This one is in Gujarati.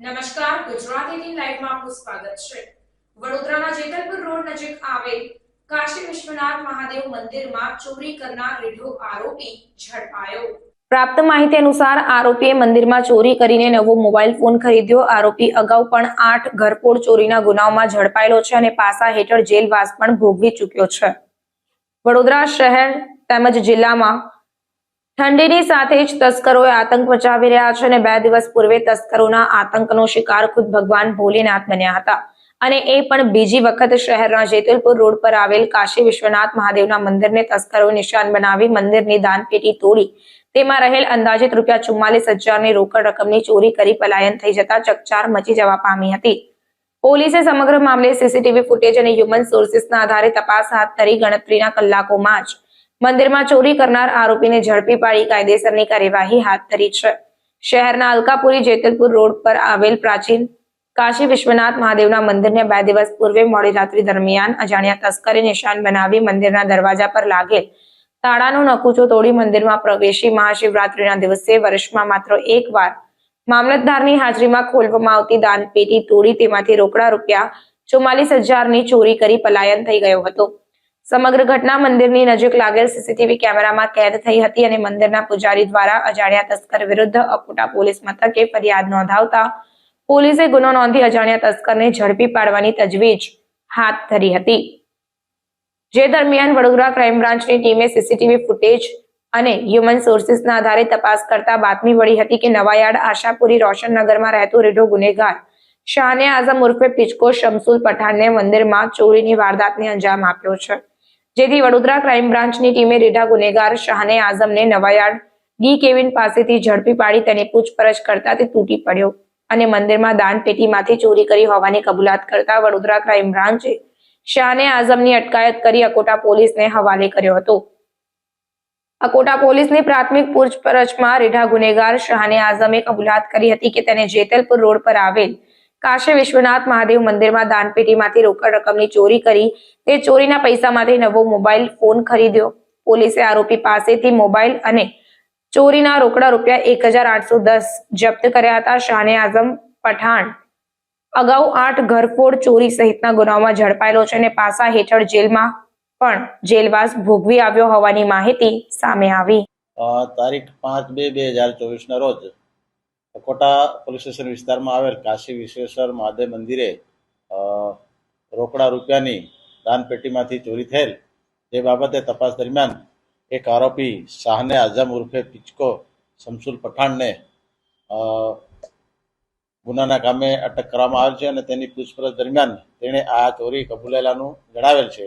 ગુજરાત એટીન લાઈવમાં આપનું સ્વાગત છે. વડોદરાના જેતલપુર રોડ નજીક આવેલ કાશી વિશ્વનાથ મહાદેવ મંદિરમાં ચોરી કરનાર રીઢો આરોપી ઝડપાયો. પ્રાપ્ત માહિતી અનુસાર આરોપીએ મંદિરમાં ચોરી કરીને નવો મોબાઈલ ફોન ખરીદ્યો. આરોપી અગાઉ પણ આઠ ઘરફોડ ચોરીના ગુનાઓમાં ઝડપાયેલો છે અને પાસા હેઠળ જેલવાસ પણ ભોગવી ચૂક્યો છે. વડોદરા શહેર તેમજ જિલ્લામાં ઠંડીની સાથે જ તસ્કરોએ આતંક મચાવી રહ્યા છે અને બે દિવસ પૂર્વે તસ્કરોના આતંકનો શિકાર ખુદ ભગવાન ભોલેનાથ બન્યા હતા. અને એ પણ બીજી વખત શહેરના જેતલપુર રોડ પર આવેલ કાશી વિશ્વનાથ મહાદેવના મંદિરને તસ્કરો નિશાન બનાવી મંદિરની દાનપેટી તોડી. તેમાં રહેલ અંદાજિત રૂપિયા ચુમ્માલીસ હજારની રોકડ રકમની ચોરી કરી પલાયન થઈ જતા ચકચાર મચી જવા પામી હતી. પોલીસે સમગ્ર મામલે સીસીટીવી ફૂટેજ અને હ્યુમન સોર્સિસના આધારે તપાસ હાથ ધરી ગણતરીના કલાકોમાં જ મંદિરમાં ચોરી કરનાર આરોપીને ઝડપી પાડી કાયદેસરની કાર્યવાહી હાથ ધરી છે. શહેરના અલકાપુરી જેતલપુર રોડ પર આવેલ પ્રાચીન કાશી વિશ્વનાથ મહાદેવના મંદિરને બે દિવસ પૂર્વે મોડી રાત્રિ દરમિયાન અજાણ્યા તસ્કરે નિશાન બનાવી મંદિરના દરવાજા પર લાગેલ તાળાનું નકુચો તોડી મંદિરમાં પ્રવેશી મહાશિવરાત્રિના દિવસે વર્ષમાં માત્ર એક વાર મામલતદારની હાજરીમાં ખોલવામાં આવતી દાનપેટી તોડી તેમાંથી રોકડા રૂપિયા ચુમ્માલીસ હજારની ચોરી કરી પલાયન થઈ ગયો હતો. સમગ્ર ઘટના મંદિરની નજીક લાગેલ સીસીટીવી કેમેરામાં કેદ થઈ હતી અને મંદિરના પૂજારી દ્વારા અજાણ્યા તસ્કર વિરુદ્ધ અકોટા પોલીસ મથકે ફરિયાદ નોંધાવતા પોલીસે ગુનો નોંધી અજાણ્યા તસ્કરને ઝડપી પાડવાની તજવીજ હાથ ધરી હતી. જે દરમિયાન વડોદરા ક્રાઇમ બ્રાન્ચની ટીમે સીસીટીવી ફૂટેજ અને હ્યુમન સોર્સિસના આધારે તપાસ કરતા બાતમી મળી હતી કે નવાયાર્ડ આશાપુરી રોશનનગરમાં રહેતો રીઢો ગુનેગાર શાહને આઝમ ઉર્ફે પિચકો શમસુલ પઠાણને મંદિરમાં ચોરીની વારદાતને અંજામ આપ્યો છે. જેથી વડોદરા ક્રાઇમ બ્રાન્ચની ટીમે રેઢા ગુનેગાર શાહને આઝમને નવાયાર્ડ ડી કેવિન પાસેથી ઝડપી પાડી તેની પૂછપરછ કરતા તે તૂટી પડ્યો અને મંદિરમાં દાનપેટીમાંથી ચોરી કરી હોવાની કબૂલાત કરતા વડોદરા ક્રાઇમ બ્રાન્ચે શાહને આઝમની અટકાયત કરી અકોટા પોલીસને હવાલે કર્યો હતો. અકોટા પોલીસની પ્રાથમિક પૂછપરછમાં રેઢા ગુનેગાર શાહને આઝમે કબૂલાત કરી હતી કે તેને જેતલપુર રોડ પર આવેલ કાશી વિશ્વનાથ મહાદેવ મંદિરમાં દાનપેટીમાંથી રોકડ રકમની ચોરી કરી તે ચોરીના પૈસામાંથી નવો મોબાઈલ ફોન ખરીદ્યો. પોલીસે આરોપી પાસેથી મોબાઈલ અને ચોરીના રોકડા રૂપિયા એક જપ્ત કર્યા હતા. શાને આઝમ પઠાણ અગાઉ આઠ ઘરફોડ ચોરી સહિતના ગુનાઓમાં ઝડપાયેલો છે અને પાસા હેઠળ જેલમાં પણ જેલવાસ ભોગવી આવ્યો હોવાની માહિતી સામે આવી. તારીખ પાંચ બે બે હજાર ચોવીસના રોજ અકોટા પોલીસ સ્ટેશન વિસ્તારમાં આવેલ કાશી વિશ્વેશ્વર મહાદેવ મંદિરે રોકડા રૂપિયાની દાનપેટીમાંથી ચોરી થયેલ. તે બાબતે તપાસ દરમિયાન એક આરોપી શાહને આઝમ ઉર્ફે પિચકો શમસુલ પઠાણને ગુનાના કામે અટક કરવામાં આવેલ છે અને તેની પૂછપરછ દરમિયાન તેણે આ ચોરી કબૂલેલાનું જણાવેલ છે.